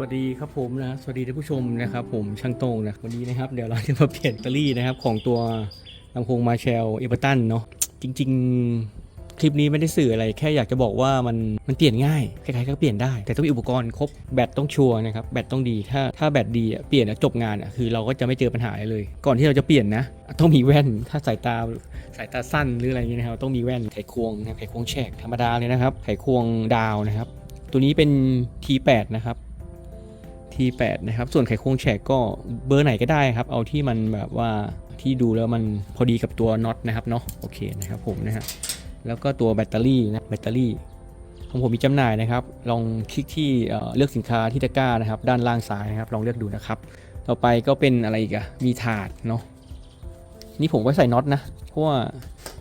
วัสดีครับผมนะสวัสดีท่านผู้ชมนะครับ ผมช่างโตงนะวันนี้นะครับเดี๋ยวเราจะมาเปลี่ยนแบตเตอรี่นะครับของตัวลำโพงมาเชลเอเ r อร์ตันเนาะจริง ๆ คลิปนี้ไม่ได้สื่ออะไรแค่อยากจะบอกว่ามันมันเปลี่ยนง่ายใครๆก็เปลี่ยนได้ แต่ต้องมีอุปกรณ์ครบแบตต้องชัวร์นะครับแบตต้องดีถ้าถ้าแบตดีเปลี่ยนจบงานอะคือเราก็จะไม่เจอปัญหาอะไรเลย ก่อนที่เราจะเปลี่ยนนะต้องมีแว่นถ้าสายตาสายตาสั้นหรืออะไรอย่างเงี้ยนะครับต้องมีแว่นไขควงนะไขควงแฉกธรรมดาเลยนะครับไขควงดาวนะครับตัวนี้เป็น T8 นะครับ T8 นะครับ ส่วนไขควงแฉกก็เบอร์ไหนก็ได้ครับ เอาที่มันแบบว่าที่ดูแล้วมันพอดีกับตัวน็อตนะครับเนาะโอเคนะครับผมนะฮะแล้วก็ตัวแบตเตอรี่นะแบตเตอรี่ของผมมีจำหน่ายนะครับ ลองคลิกที่เเลือกสินค้าที่ตะกร้านะครับ ด้านล่างซ้ายนะครับ ลองเลือกดูนะครับ ต่อไปก็เป็นอะไรอีกอะมีถาดเนาะนี่ผมก็ใส่น็อตนะเพราะว่า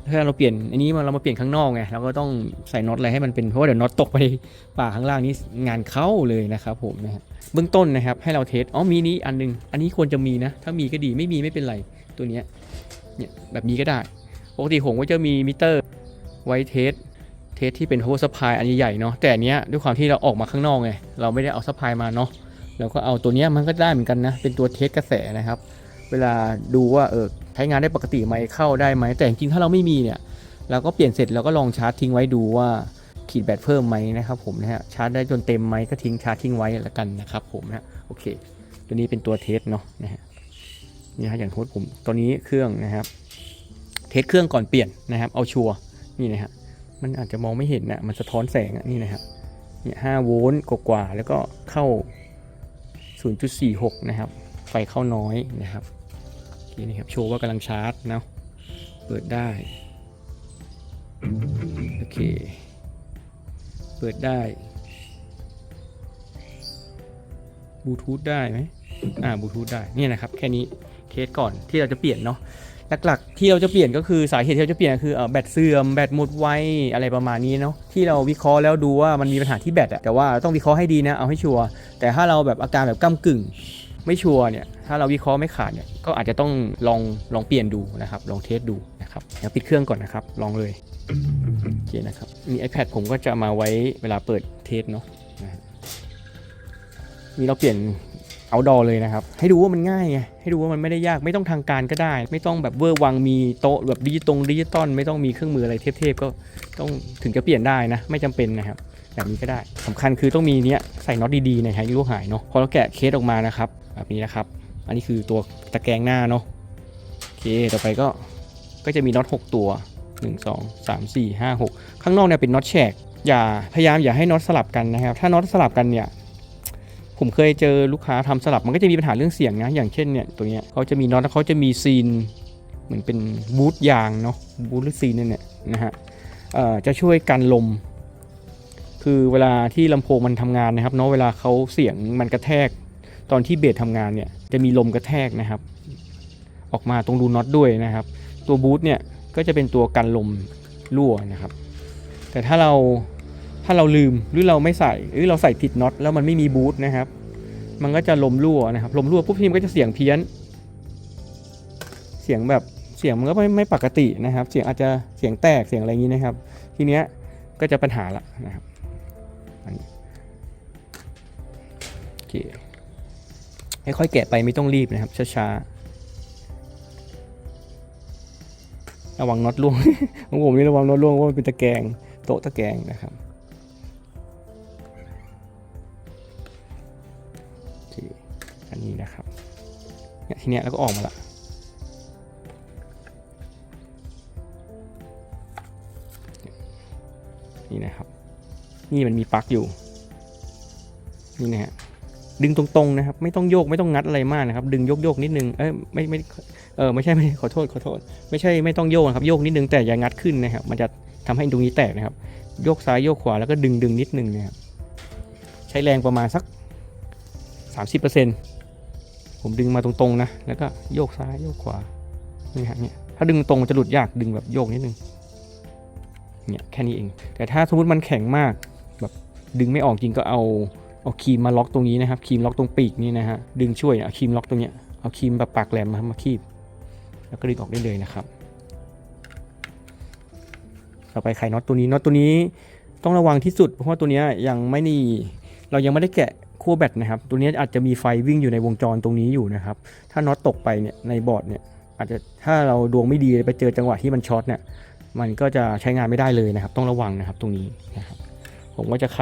ถ้าเราเปลี่ยนอันนี้มาเรามาเปลี่ยนข้างนอกไงเราก็ต้องใส่น็อตอะไรให้มันเป็นเพราะว่าเดี๋ยวน็อตตกไปป่าข้างล่างนี้งานเข้าเลยนะครับผมนะฮะ เบื้องต้นนะครับให้เราเทสอ๋อมีนี้อันหนึง อันนี้ควรจะมีนะ ถ้ามีก็ดีไม่มีไม่เป็นไรตัวเนี้ยเนี่ยแบบนี้ก็ได้ ปกติผมก็จะมีมิเตอร์ไว้เทสเทสที่เป็น power supply อันใหญ่ๆเนาะแต่อันเนี้ยด้วยความที่เราออกมาข้างนอกไงเราไม่ได้เอา supply มาเนาะแล้วก็เอาตัวเนี้ยมันก็ได้เหมือนกันนะ เป็นตัวเทสกระแสนะครับ เวลาดูว่าเออใช้งานได้ปกติไหมเข้าได้ไหมแต่จริงๆถ้าเราไม่มีเนี่ยเราก็เปลี่ยนเสร็จเราก็ลองชาร์จทิ้งไว้ดูว่า ขีดแบตเพิ่มไหมนะครับผมนะฮะชาร์จได้จนเต็มไหมก็ทิ้งชาร์จทิ้งไว้ล้วกันนะครับผมนะฮะโอเค ตัวนี้เป็นตัวเทสเนาะนะฮะนี่ฮะอย่างโทษผมตัวนี้เครื่องนะครับ เทสเครื่องก่อนเปลี่ยนนะครับ เอาชัวร์นี่นะฮะมันอาจจะมองไม่เห็นนะมันสะท้อนแสงนี่นะครับเนี่ยห้าโวลต์กว่าๆแล้วก็เข้า 0.46 นะครับ ไฟเข้าน้อยนะครับโอเคนี่ครับโชว์ว่ากำลังชาร์จนะเปิดได้ โอเค เปิดได้บลูทูธได้ไหมอ่าบลูทูธได้เนี่ยนะครับ แค่นี้เทสก่อนที่เราจะเปลี่ยนเนาะหลักๆที่เราจะเปลี่ยนก็คือสาเหตุที่เราจะเปลี่ยนก็คืออแบตเสื่อมแบตหมดไวอะไรประมาณนี้เนาะที่เราวิเคราะห์แล้วดูว่ามันมีปัญหาที่แบตอะแต่ว่าต้องวิเคราะห์ให้ดีนะเอาให้ชัวร์แต่ถ้าเราแบบอาการแบบก้ากึ่ง ไม่ชัวร์เนี่ยถ้าเราวิเคราะห์ไม่ขาดเนี่ยก็อาจจะต้องลองลองเปลี่ยนดูนะครับลองเทสดูนะครับเดี๋ยวปิดเครื่องก่อนนะครับลองเลย โอเคนะครับ มี iPad ผมก็จะมาไว้เวลาเปิดเทสเนาะนะฮะมีเราเปลี่ยนเอาดอเลยนะครับ ให้ดูว่ามันง่ายไง ให้ดูว่ามันไม่ได้ยากไม่ต้องทางการก็ได้ ไม่ต้องแบบเวอร์วังมีโต๊ะแบบดิจิตงดิจิตอลไม่ต้องมีเครื่องมืออะไรเทพๆก็ต้องถึงจะเปลี่ยนได้นะ ไม่จำเป็นนะครับ แบบนี้ก็ได้สำคัญคือต้องมีเนี้ยใส่น็อตดีๆในหายลูกหายเนาะพอเราแกะเคสออกมานะครับแบบนี้นะครับ อันนี้คือตัวตะแกรงหน้าเนาะโอเคต่อไปก็ก็จะมีน็อต6ตัว 1 2 3 4 5 6 ข้างนอกเนี่ยเป็นน็อตแฉกอย่าพยายามอย่าให้น็อตสลับกันนะครับ ถ้าน็อตสลับกันเนี่ยผมเคยเจอลูกค้าทำสลับมันก็จะมีปัญหาเรื่องเสียงนะอย่างเช่นเนี่ยตัวเนี้ยเขาจะมีน็อตแล้วเขาจะมีซีนเหมือนเป็นบูทยางเนาะบูทหรือซีนเนี่ยนะฮะจะช่วยกันลม คือเวลาที่ลำโพงมันทำงานนะครับเนาะเวลาเขาเสียงมันกระแทก ตอนที่เบสทำงานเนี่ยจะมีลมกระแทกนะครับ ออกมาตรงรูน็อตด้วยนะครับ ตัวบูทเนี่ย ก็จะเป็นตัวกันลมรั่วนะครับ แต่ถ้าเราถ้าเราลืมหรือเราไม่ใส่หรือเราใส่ผิดน็อตแล้วมันไม่มีบูทนะครับ มันก็จะลมรั่วนะครับลมรั่วปุ๊บทีมนก็จะเสียงเพี้ยน เสียงแบบเสียงมันก็ไม่ไม่ปกตินะครับ เสียงอาจจะเสียงแตกเสียงอะไรอย่างนี้นะครับ ทีเนี้ยก็จะปัญหาละนะครับอันนี้โอเคค่อยๆแกะไปไม่ต้องรีบนะครับช้าๆ ระวังน็อตล่วงของผมนี่ระวังน็อตล่วงเพรามันเป็นตะแกรงโต๊ะตะแกรงนะครับโอเคอันนี้นะครับเนี่ยทีเนี้ยแล้วก็ออกมาละนี่นะครับ นี่มันมีปลั๊กอยู่ นี่นะฮะ ดึงตรงๆนะครับ ไม่ต้องโยกไม่ต้องงัดอะไรมากนะครับ ดึงโยกๆนิดนึงเอ้ยไม่ไม่เออไม่ใช่ไม่ขอโทษขอโทษ ไม่ใช่ไม่ต้องโยกนะครับโยกนิดนึงแต่อย่างัดขึ้นนะครับ มันจะทำให้ตรงนี้แตกนะครับ โยกซ้ายโยกขวาแล้วก็ดึงดึงนิดนึงนะครับใช้แรงประมาณสัก 30%ผมดึงมาตรงๆนะแล้วก็โยกซ้ายโยกขวานี่ฮะเนี่ยถ้าดึงตรงมันจะหลุดยากดึงแบบโยกนิดนึงเนี่ยแค่นี้เอง แต่ถ้าสมมติมันแข็งมากแบบดึงไม่ออกจริงก็เอา เอาครีมมาล็อกตรงนี้นะครับครีมล็อกตรงปีกนี่นะฮะดึงช่วยเอาครีมล็อกตรงเนี้ยเอาครีมแบบปากแหลมมามาคีบ แล้วก็ดึงออกได้เลยนะครับ ต่อไปไขน็อตตัวนี้น็อตตัวนี้ต้องระวังที่สุด เพราะว่าตัวนี้ยังไม่นี่เรายังไม่ได้แกะขั้วแบตนะครับ ตัวนี้อาจจะมีไฟวิ่งอยู่ในวงจรตรงนี้อยู่นะครับ ถ้าน็อตตกไปเนี่ยในบอร์ดเนี่ยอาจจะถ้าเราดวงไม่ดีไปเจอจังหวะที่มันช็อตเนี่ยมันก็จะใช้งานไม่ได้เลยนะครับ ต้องระวังนะครับตรงนี้นะครับผมก็จะไข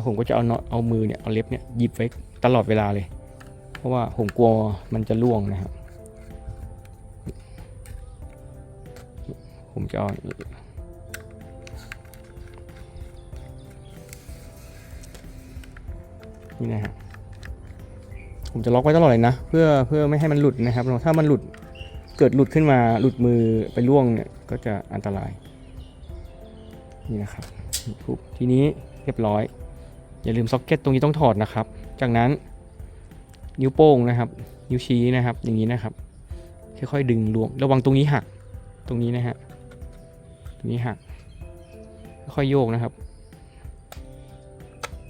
แล้วผมก็จะเอาน็อตเอามือเนี่ยเอาเล็บเนี่ยหยิบไว้ตลอดเวลาเลย เพราะว่าผมกลัวมันจะล่วงนะครับผมจะเอานี่นะฮะผมจะล็อกไว้ตลอดเลยนะ เพื่อเพื่อไม่ให้มันหลุดนะครับ ถ้ามันหลุดเกิดหลุดขึ้นมาหลุดมือไปล่วงเนี่ยก็จะอันตราย นี่นะครับปุ๊บทีนี้เรียบร้อย อย่าลืมซ็อกเก็ตตรงนี้ต้องถอดนะครับ จากนั้นนิ้วโป้งนะครับ นิ้วชี้นะครับ อย่างนี้นะครับ ค่อยๆดึงรวม ระวังตรงนี้หัก ตรงนี้นะฮะ ตรงนี้หัก ค่อยโยกนะครับ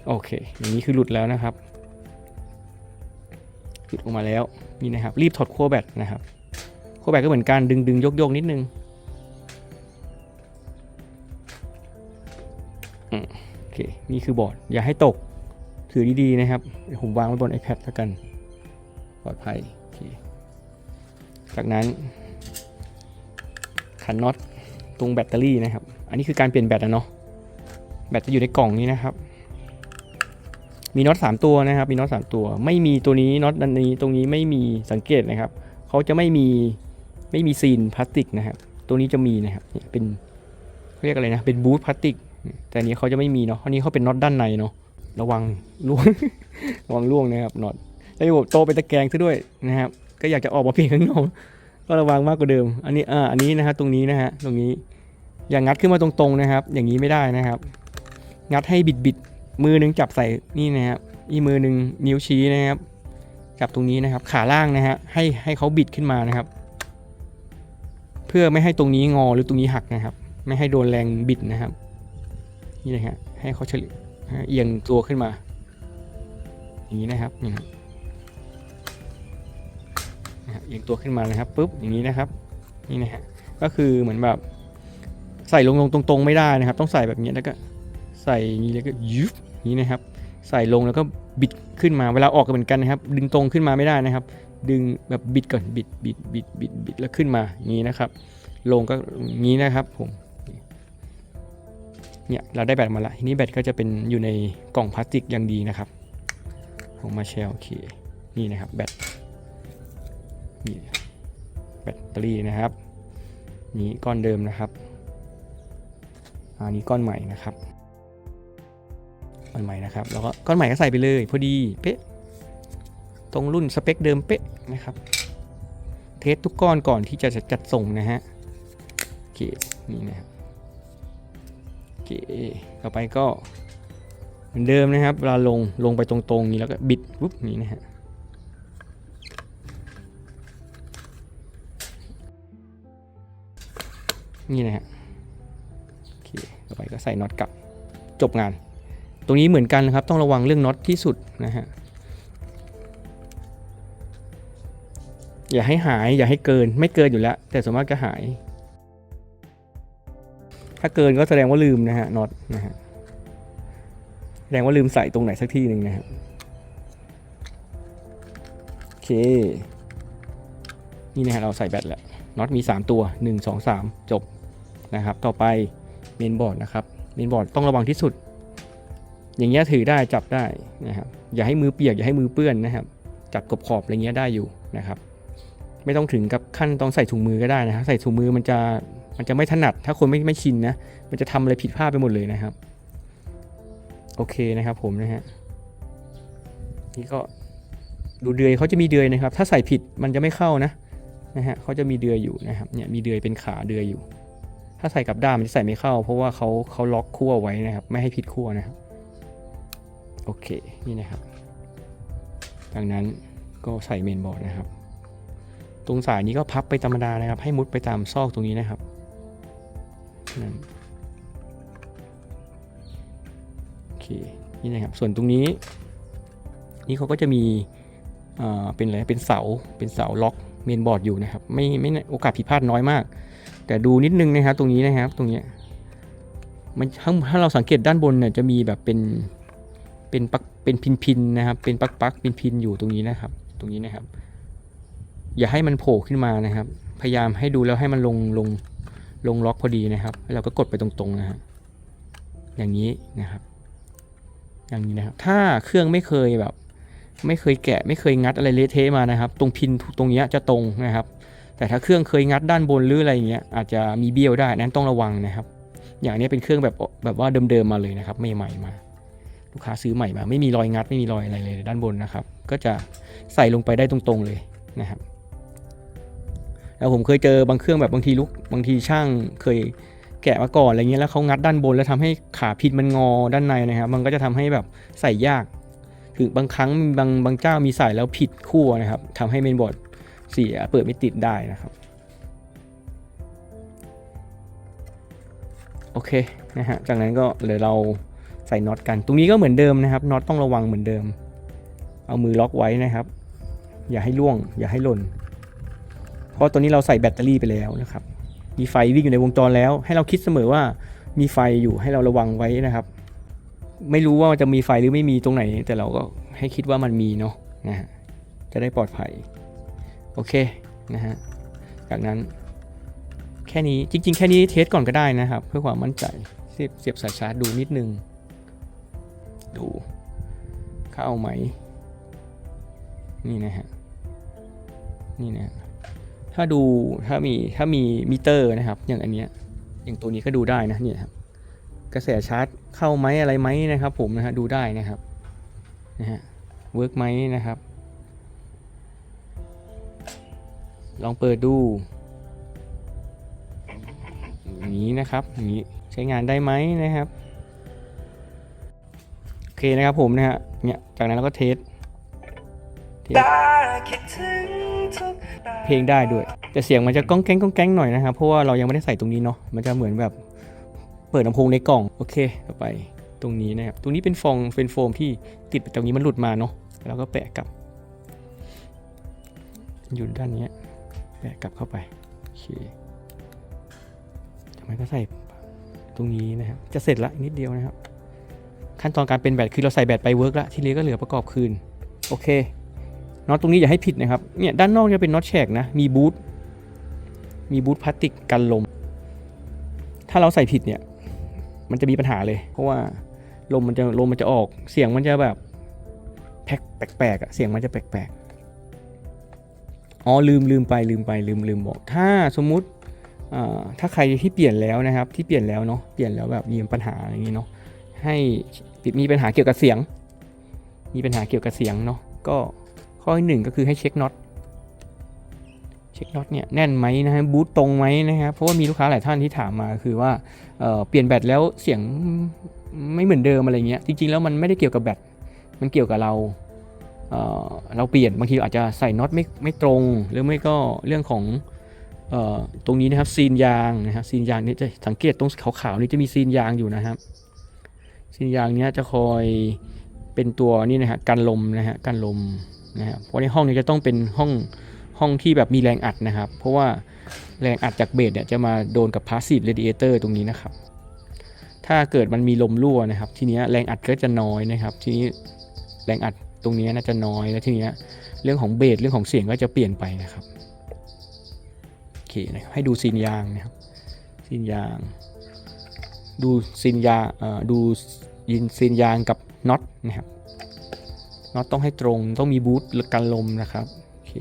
โอเค อย่างนี้คือหลุดแล้วนะครับ หลุดออกมาแล้ว นี่นะครับ รีบถอดขั้วแบตนะครับขั้วแบตก็เหมือนกันดึงดึงโยกโยกนิดนึง นี่คือบอร์ด อย่าให้ตก ถือดีๆนะครับผมวางไว้บน iPad แล้วกัน ปลอดภัยโอเคจากนั้น ขันน็อตตรงแบตเตอรี่นะครับ อันนี้คือการเปลี่ยนแบตนะเนาะ แบตจะอยู่ในกล่องนี้นะครับ มีน็อต3ตัวนะครับ มีน็อต3ตัว ไม่มีตัวนี้น็อตอันนี้ตรงนี้ไม่มีสังเกตนะครับ เขาจะไม่มีไม่มีซีนพลาสติกนะครับ ตัวนี้จะมีนะครับเนี่ยเป็นเรียกอะไรนะ เป็นบูทพลาสติก แต่อันนี้เขาจะไม่มีเนาะอันนี้เขาเป็นน็อตด้านในเนาะระวังล่วงระวังล่วงนะครับน็อตแล้วระบบโตเป็นตะแกรงซะด้วยนะครับ ก็อยากจะออกมาเพียงข้างนอกก็ระวังมากกว่าเดิม อันนี้อ่าอันนี้นะฮะตรงนี้นะฮะตรงนี้อย่างงัดขึ้นมาตรงๆนะครับ อย่างนี้ไม่ได้นะครับ งัดให้บิดบิดๆมือหนึงจับใส่นี่นะครับอีมือหนึ่งนิ้วชี้นะครับจับตรงนี้นะครับ ขาล่างนะฮะให้ให้เขาบิดขึ้นมานะครับ เพื่อไม่ให้ตรงนี้งอหรือตรงนี้หักนะครับ ไม่ให้โดนแรงบิดนะครับ นี่นะฮะให้เขาเฉลี่ยเอียงตัวขึ้นมา อย่างนี้นะครับนี่ครับนะฮะเอียงตัวขึ้นมานะครับปุ๊บอย่างนี้นะครับนี่นะฮะก็คือเหมือนแบบใส่ลงลงตรงๆไม่ได้นะครับ ต้องใส่แบบนี้แล้วก็ใส่อย่างนี้แล้วก็ยุบนี้นะครับ ใส่ลงแล้วก็บิดขึ้นมาเวลาออกก็เหมือนกันนะครับ ดึงตรงขึ้นมาไม่ได้นะครับ ดึงแบบบิดก่อนบิดบิดบิดบิดบิดแล้วขึ้นมาอย่างนี้นะครับ ลงก็อย่างนี้นะครับผม เนี่ยเราได้แบตมาละทีนี้แบตก็จะเป็นอยู่ในกล่องพลาสติกอย่างดีนะครับ ของมาเชลโอเคนี่นะครับแบตนี่แบตเตอรี่นะครับนี้ก้อนเดิมนะครับอันนี้ก้อนใหม่นะครับก้อนใหม่นะครับแล้วก็ก้อนใหม่ก็ใส่ไปเลยพอดีเป๊ะตรงรุ่นสเปคเดิมเป๊ะนะครับ เทสทุกก้อนก่อนที่จะจัดส่งนะฮะโอเคนี่นะครับ เคต่อไปก็เหมือนเดิมนะครับเวลาลงลงไปตรงๆนี้แล้วก็บิดปุ๊บนี่นะฮะนี่นะฮะโอเคต่อไปก็ใส่น็อตกลับจบงาน ตรงนี้เหมือนกันนะครับ ต้องระวังเรื่องน็อตที่สุดนะฮะอย่าให้หายอย่าให้เกินไม่เกินอยู่แล้ว แต่ส่วนมากจะหาย ถ้าเกินก็แสดงว่าลืมนะฮะน็อตนะฮะแสดงว่าลืมใส่ตรงไหนสักที่หนึ่งนะฮะโอเค นี่นะฮะเราใส่แบตแล้วน็อตมี 3 ตัว 1 2 3 จบนะครับ ต่อไปเมนบอร์ดนะครับเมนบอร์ดต้องระวังที่สุด อย่างเงี้ยถือได้จับได้นะครับอย่าให้มือเปียกอย่าให้มือเปื้อนนะครับ จับกบขอบอะไรเงี้ยได้อยู่นะครับ ไม่ต้องถึงกับขั้นต้องใส่ถุงมือก็ได้นะครับใส่ถุงมือมันจะ มันจะไม่ถนัด ถ้าคนไม่ไม่ชินนะ มันจะทำอะไรผิดพลาดไปหมดเลยนะครับ โอเคนะครับผมนะฮะ นี่ก็ดูเดือยเขาจะมีเดือยนะครับ ถ้าใส่ผิดมันจะไม่เข้านะ นะฮะเขาจะมีเดือยอยู่นะครับ เนี่ยมีเดือยเป็นขาเดือยอยู่ ถ้าใส่กับด้ามมันจะใส่ไม่เข้า เพราะว่าเขาเขาล็อกขั้วไว้นะครับ ไม่ให้ผิดขั้วนะครับ โอเค นี่นะครับจากนั้นก็ใส่เมนบอร์ดนะครับ ตรงสายนี้ก็พับไปธรรมดานะครับ ให้มุดไปตามซอกตรงนี้นะครับ นั่นโอเคนี่นะครับส่วนตรงนี้ นี่เขาก็จะมีเป็นอะไรเป็นเสาเป็นเสาล็อกเมนบอร์ดอยู่นะครับ ไม่ไม่โอกาสผิดพลาดน้อยมาก แต่ดูนิดนึงนะครับตรงนี้นะครับตรงนี้มันถ้าถ้าเราสังเกตด้านบนเนี่ยจะมีแบบเป็นเป็นปักเป็นพินๆนะครับ เป็นปักปักๆเป็นพินอยู่ตรงนี้นะครับ ตรงนี้นะครับ อย่าให้มันโผล่ขึ้นมานะครับ พยายามให้ดูแล้วให้มันลงลง ลงล็อกพอดีนะครับแล้เราก็กดไปตรงๆนะฮะอย่างนี้นะครับ อย่างนี้นะครับ ถ้าเครื่องไม่เคยแบบ ไม่เคยแกะไม่เคยงัดอะไรเละเทะมานะครับ ตรงพินตรงเนี้ยจะตรงนะครับ แต่ถ้าเครื่องเคยงัดด้านบนหรืออะไรเงี้ยอาจจะมีเบี้ยวได้นั้นต้องระวังนะครับ อย่างนี้เป็นเครื่องแบบแบบว่าเดิมๆมาเลยนะครับไม่ใหม่มาลูกค้าซื้อใหม่มา ไม่มีรอยงัดไม่มีรอยอะไรเลยด้านบนนะครับ ก็จะใส่ลงไปได้ตรงๆเลยนะครับ แล้วผมเคยเจอบางเครื่องแบบบางทีลูกบางทีช่างเคยแกะมาก่อนอะไรเงี้ยแล้วเขางัดด้านบนแล้วทำให้ขาพินมันงอด้านในนะครับ มันก็จะทำให้แบบใส่ยาก ถึงบางครั้งบางบางเจ้ามีใส่แล้วผิดขั้วนะครับทำให้เมนบอร์ดเสียเปิดไม่ติดได้นะครับโอเคนะฮะจากนั้นก็เดี๋ยวเราใส่น็อตกัน ตรงนี้ก็เหมือนเดิมนะครับน็อตต้องระวังเหมือนเดิม เอามือล็อกไว้นะครับ อย่าให้ล่วง อย่าให้หล่น ราะตัวนี้เราใส่แบตเตอรี่ไปแล้วนะครับ มีไฟวิ่งอยู่ในวงจรแล้ว ให้เราคิดเสมอว่ามีไฟอยู่ให้เราระวังไว้นะครับ ไม่รู้ว่าจะมีไฟหรือไม่มีตรงไหน แต่เราก็ให้คิดว่ามันมีเนาะนะฮะจะได้ปลอดภัย โอเคนะฮะจากนั้นแค่นี้จริง ๆ แค่นี้เทสก่อนก็ได้นะครับ เพื่อความมั่นใจเสียบเสียบสายชาร์จดูนิดนึง ดูเข้าไหม นี่นะฮะ นี่นะฮะ ถ้าดูถ้ามีถ้ามีมิเตอร์นะครับ อย่างอันเนี้ยอย่างตัวนี้ก็ดูได้นะเนี่ยครับกระแสชาร์จเข้าไหมอะไรไหมนะครับ ผมนะฮะดูได้นะครับนะฮะเวิร์กไหมนะครับ ลองเปิดดูอย่างนี้นะครับอย่างนี้ใช้งานได้ไหมนะครับโอเคนะครับผมนะฮะเนี่ยจากนั้นเราก็เทสเทส เพลงได้ด้วย แต่เสียงมันจะก้องแก้งก้องแก้งหน่อยนะครับเพราะว่าเรายังไม่ได้ใส่ตรงนี้เนาะมันจะเหมือนแบบเปิดลำโพงในกล่องโอเคต่อไปตรงนี้นะครับตรงนี้เป็นฟองเป็นโฟมที่ติดตรงนี้มันหลุดมาเนาะแล้วก็แปะกลับอยู่ด้านนี้แปะกลับเข้าไปโอเคทำไมก็ใส่ตรงนี้นะครับจะเสร็จละนิดเดียวนะครับ ขั้นตอนการเป็นแบตคือเราใส่แบตไปเวิร์กละที่เหลือก็เหลือประกอบคืน โอเค น็อตตรงนี้อย่าให้ผิดนะครับเนี่ยด้านนอกจะเป็นน็อตแฉกนะมีบูทมีบูทพลาสติกกันลม ถ้าเราใส่ผิดเนี่ยมันจะมีปัญหาเลย เพราะว่าลมมันจะลมมันจะออกเสียงมันจะแบบแพ็คแปลกๆอะเสียงมันจะแปลกๆอ๋อลืมลืมไปลืมไปลืมลืมบอกถ้าสมมุติถ้าใครที่เปลี่ยนแล้วนะครับ ที่เปลี่ยนแล้วเนาะเปลี่ยนแล้วแบบมีปัญหาอะไรอย่างนี้เนาะให้มีปัญหาเกี่ยวกับเสียง มีปัญหาเกี่ยวกับเสียงเนาะก็ ข้อที่หนึ่งก็คือให้เช็คน็อตเช็คน็อตเนี่ยแน่นไหมนะฮะบูตตรงไหมนะครับเพราะว่ามีลูกค้าหลายท่านที่ถามมาคือว่าเเปลี่ยนแบตแล้วเสียงไม่เหมือนเดิมอะไรเงี้ยจริงๆแล้วมันไม่ได้เกี่ยวกับแบตมันเกี่ยวกับเราเเราเปลี่ยนบางทีอาจจะใส่น็อตไม่ไม่ตรง หรือไม่ก็เรื่องของออตรงนี้นะครับซีนยางนะครับซีนยางนี่จะสังเกตตรงขาวๆนี่จะมีซีนยางอยู่นะครับซีนยางเนี้ยจะคอยเป็นตัวนี่นะฮะกันลมนะฮะกันลม นะครับเพราะในห้องนี้จะต้องเป็นห้องห้องที่แบบมีแรงอัดนะครับ เพราะว่าแรงอัดจากเบสเนี่ยจะมาโดนกับพาสซีฟเรดิเอเตอร์ตรงนี้นะครับ ถ้าเกิดมันมีลมรั่วนะครับ ทีเนี้ยแรงอัดก็จะน้อยนะครับ ทีนี้แรงอัดตรงนี้น่าจะน้อยแล้วทีเนี้ยเรื่องของเบสเรื่องของเสียงก็จะเปลี่ยนไปนะครับโอเคนะครับให้ดูซีนยางนะครับซีนยาง ดูซีนยางดูยินซีนยางกับน็อตนะครับ น็อตต้องให้ตรงต้องมีบูทกันลมนะครับโอเค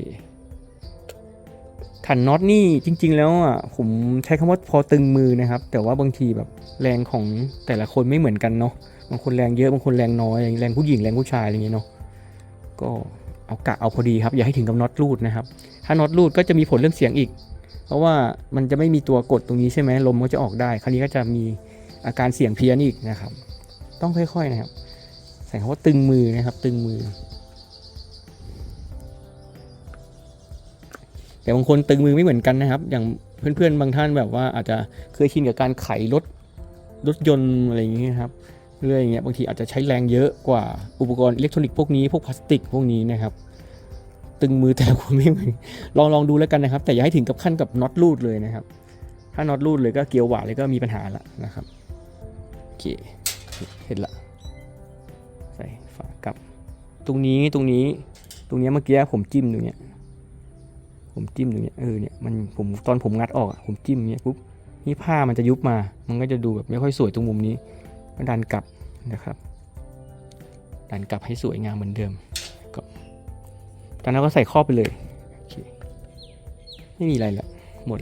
ขันน็อตนี่จริง ๆ แล้วอะผมใช้คำว่าพอตึงมือนะครับ แต่ว่าบางทีแบบแรงของแต่ละคนไม่เหมือนกันเนาะบางคนแรงเยอะบางคนแรงน้อยแรงผู้หญิงแรงผู้ชายอะไรอย่างเงี้ยเนาะก็เอากะเอาพอดีครับ อย่าให้ถึงกับน็อตรูดนะครับ ถ้าน็อตรูดก็จะมีผลเรื่องเสียงอีก เพราะว่ามันจะไม่มีตัวกดตรงนี้ใช่ไหมลมก็จะออกได้ คราวนี้ก็จะมีอาการเสียงเพี้ยนอีกนะครับ ต้องค่อยๆนะครับ ใส่คำว่าตึงมือนะครับ ตึงมือ แต่บางคนตึงมือไม่เหมือนกันนะครับ อย่างเพื่อนๆบางท่านแบบว่าอาจจะเคยชินกับการไขรถรถยนต์อะไรอย่างเงี้ยครับเรื่อยอย่างเงี้ยบางทีอาจจะใช้แรงเยอะกว่าอุปกรณ์อิเล็กทรอนิกส์พวกนี้พวกพลาสติกพวกนี้นะครับ ตึงมือแต่คนไม่เหมือนลองลองดูแล้วกันนะครับ แต่อย่าให้ถึงกับขั้นกับน็อตรูดเลยนะครับ ถ้าน็อตรูดเลยก็เกียวหวาเลยก็มีปัญหาละนะครับโอเคเห็นละ ตรงนี้ตรงนี้ ตรงเนี้ยเมื่อกี้ผมจิ้มตรงเนี้ย ผมจิ้มตรงเนี้ยเออเนี่ยมันผมตอนผมงัดออกผมจิ้มเนี้ยปุ๊บนี่ผ้ามันจะยุบมา มันก็จะดูแบบไม่ค่อยสวยตรงมุมนี้ก็ดันกลับนะครับ ดันกลับให้สวยงามเหมือนเดิมก็จากนั้นก็ใส่ครอบไปเลยไม่มีอะไรละหมด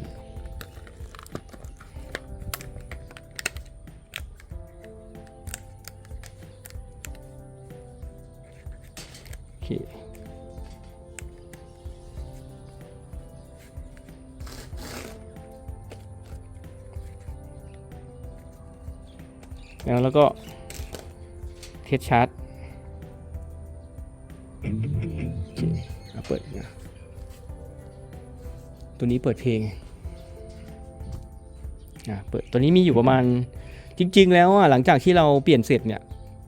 แล้วแล้วก็เทสชาร์จเอาเปิดนะตัวนี้เปิดเพลงอะเปิดตัวนี้มีอยู่ประมาณจริง ๆ แล้วอะหลังจากที่เราเปลี่ยนเสร็จเนี่ย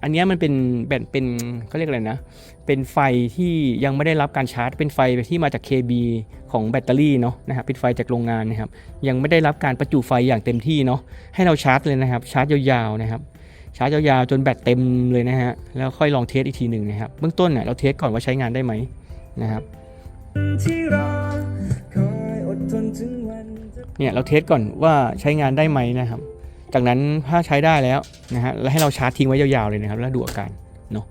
อันเนี้ยมันเป็นแบตเป็นเขาเรียกอะไรนะ เป็นไฟที่ยังไม่ได้รับการชาร์จ เป็นไฟที่มาจาก KB ของแบตเตอรี่เนาะนะครับป็นไฟจากโรงงานนะครับยังไม่ได้รับการประจุไฟอย่างเต็มที่เนาะให้เราชาร์จเลยนะครับ ชาร์จยาวๆนะครับชาร์จยาวๆจนแบตเต็มเลยนะฮะแล้วค่อยลองเทสอีกทีหนึ่งนะครับเบื้องต้นเนี่ยเราเทสก่อนว่าใช้งานได้ไหมนะครับเนี่ยเราเทสก่อนว่าใช้งานได้ไหมนะครับ จากนั้นถ้าใช้ได้แล้วนะฮะแล้วให้เราชาร์จทิ้งไว้ยาวๆเลยนะครับ แล้วดูอาการเนาะ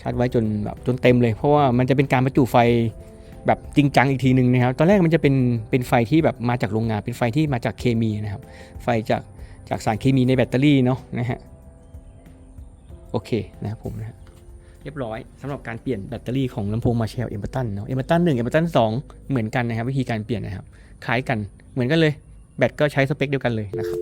ชาร์จไว้จนแบบจนเต็มเลย เพราะว่ามันจะเป็นการประจุไฟ แบบจริงจังอีกทีหนึ่งนะครับ ตอนแรกมันจะเป็นเป็นไฟที่แบบมาจากโรงงาน เป็นไฟที่มาจากเคมีนะครับ ไฟจากจากสารเคมีในแบตเตอรี่เนาะนะฮะ โอเคนะครับผมนะเรียบร้อยสำหรับการเปลี่ยนแบตเตอรี่ของลำโพงมาเชลเอมเ r อร์ตันเนาะเอมเ r อร์ตันหนึ่งเอมเ r อร์ตันสองเหมือนกันนะครับ วิธีการเปลี่ยนนะครับ คล้ายกันเหมือนกันเลย แบตก็ใช้สเปคเดียวกันเลยนะครับ